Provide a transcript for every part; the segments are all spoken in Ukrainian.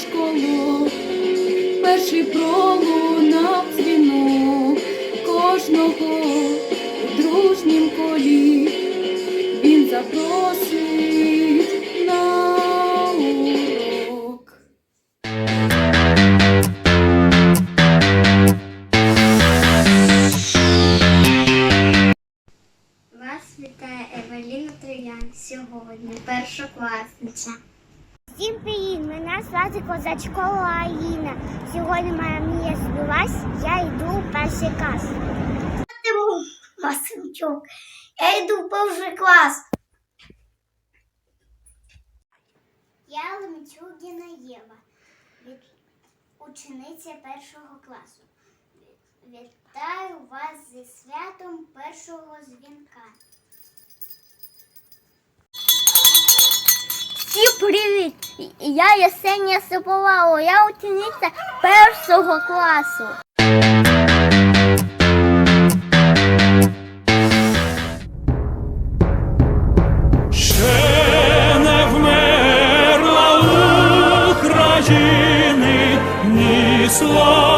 школа, перший пролунав дзвінок кожного в дружнім колі, він запросить звати Козачкова Аліна. Сьогодні моя мрія збулась, я йду в перший клас. Тимур Я йду в перший клас. Я Лемчугіна Єва, учениця першого класу. Вітаю вас зі святом першого дзвінка. Всім привіт! Я Єсенія Сополао, я учениця першого класу. Ще не вмерла України ні слава,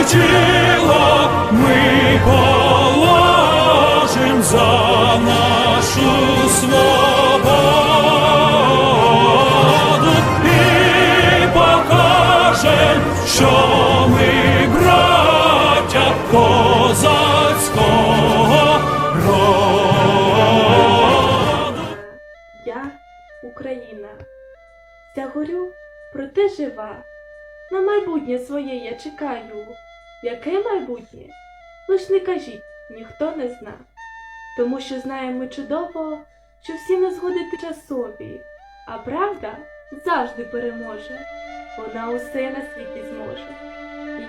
й тіло ми положим за нашу свободу майбутнє своє я чекаю. Яке майбутнє? Лиш не кажіть, ніхто не зна. Тому що знаємо чудово, що всі незгоди тимчасові, а правда завжди переможе. Вона усе на світі зможе.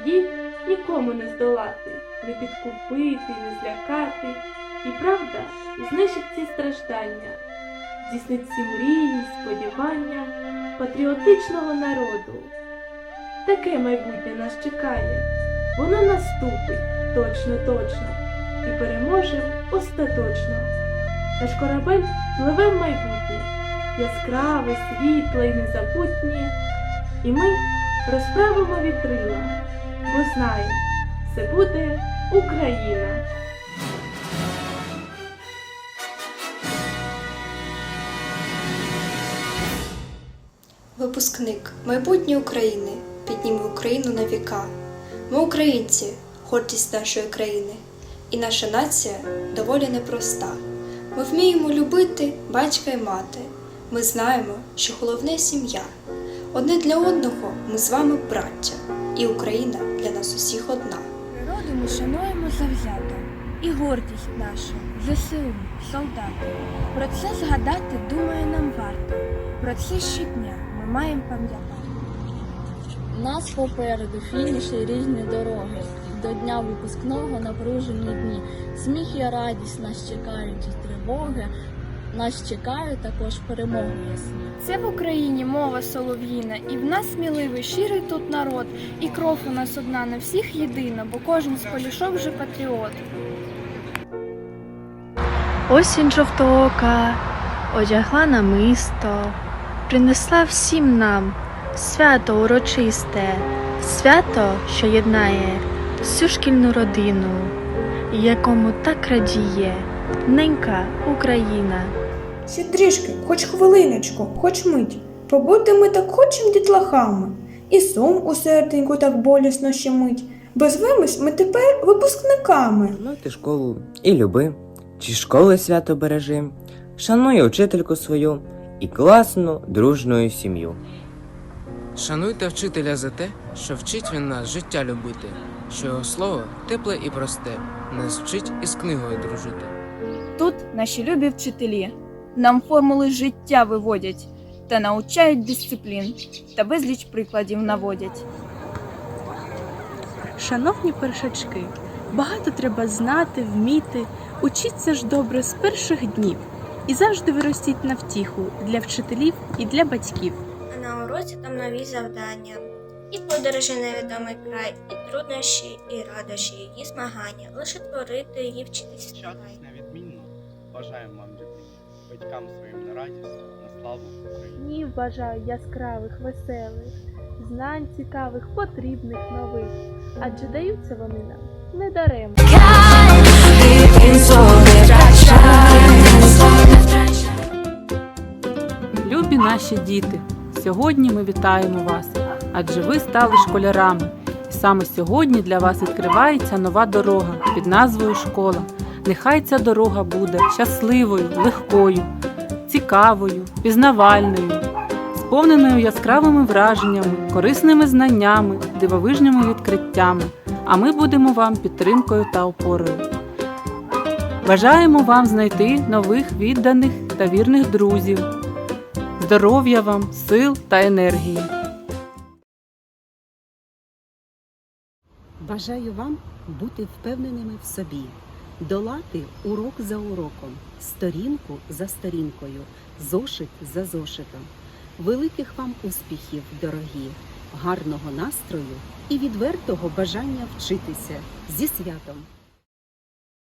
Її нікому не здолати, не підкупити, не злякати. І правда знищить ці страждання здійснить всі мрії, сподівання патріотичного народу. Таке майбутнє нас чекає, воно наступить точно, точно, і переможем остаточно. Наш корабель пливе в майбутнє, яскраве, світле і незабутнє, і ми розправимо вітрила, бо знаємо, це буде Україна. Випускник. Майбутнє України підніме Україну на віка. Ми українці, гордість нашої країни, і наша нація доволі непроста. Ми вміємо любити батька і мати. Ми знаємо, що головне сім'я. Одне для одного ми з вами браття, і Україна для нас усіх одна. Природу ми шануємо завзято, і гордість наша, ЗСУ, солдати. Про це згадати, думаю, нам варто. Про це щодня ми маємо пам'ятати. Нас попереду фініш і різні дороги. До дня випускного напружені дні. Сміх і радість нас чекають і тривоги. Нас чекають також перемоги ясні. Це в Україні мова солов'їна, і в нас сміливий, щирий тут народ, і кров у нас одна на всіх єдина, бо кожен з полішов вже патріот. Осінь жовтоока одягла намисто, принесла всім нам свято урочисте, свято, що єднає всю шкільну родину, якому так радіє ненька Україна. Ще трішки, хоч хвилиночку, хоч мить. Побути ми так хочем дітлахами, і сум у серденьку так болісно щемить. Бо звемось ми тепер випускниками. Шануй ти школу і люби, чи школи свято бережи, шануй учительку свою і класну дружною сім'ю. Шануйте вчителя за те, що вчить він нас життя любити, що його слово тепле і просте, нас вчить із книгою дружити. Тут наші любі вчителі нам формули життя виводять та научають дисциплін та безліч прикладів наводять. Шановні першачки, багато треба знати, вміти, учіться ж добре з перших днів і завжди виростіть на втіху для вчителів і для батьків. На уроці там нові завдання. І подорожі на відомий край, і труднощі, і радощі, і змагання. Лише творити і вчитися. Вчатись невідмінно. Бажаємо вам дитині, батькам своїм на радість, на славу України. Днів бажаю яскравих, веселих, знань цікавих, потрібних, нових. Адже даються вони нам не недаремно. Любі наші діти, сьогодні ми вітаємо вас, адже ви стали школярами. І саме сьогодні для вас відкривається нова дорога під назвою Школа. Нехай ця дорога буде щасливою, легкою, цікавою, пізнавальною, сповненою яскравими враженнями, корисними знаннями, дивовижними відкриттями. А ми будемо вам підтримкою та опорою. Бажаємо вам знайти нових відданих та вірних друзів. Здоров'я вам, сил та енергії. Бажаю вам бути впевненими в собі, долати урок за уроком, сторінку за сторінкою, зошит за зошитом. Великих вам успіхів, дорогі, гарного настрою і відвертого бажання вчитися зі святом.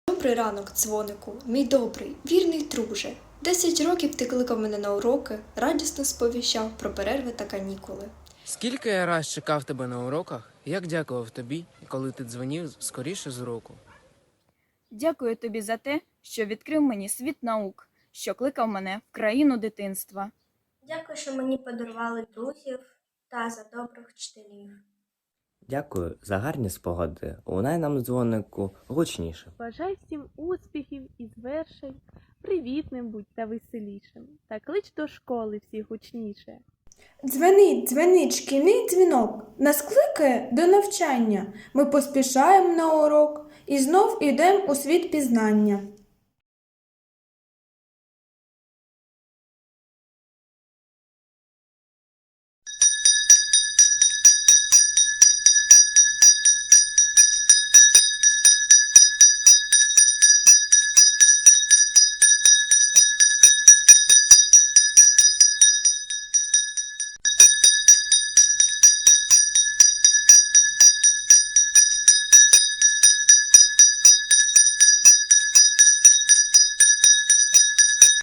Добрий ранок, дзвонику, мій добрий, вірний друже. Десять років ти кликав мене на уроки, радісно сповіщав про перерви та канікули. Скільки я раз чекав тебе на уроках, як дякував тобі, коли ти дзвонив скоріше з уроку. Дякую тобі за те, що відкрив мені світ наук, що кликав мене в країну дитинства. Дякую, що мені подарували друзів та за добрих вчителів. Дякую за гарні спогади. Лунай нам дзвонику гучніше. Бажай всім успіхів і звершень, привітним будь та веселішим, та клич до школи всіх гучніше. Дзвенить, дзвенить шкільний дзвінок, нас кликає до навчання. Ми поспішаємо на урок і знов ідемо у світ пізнання.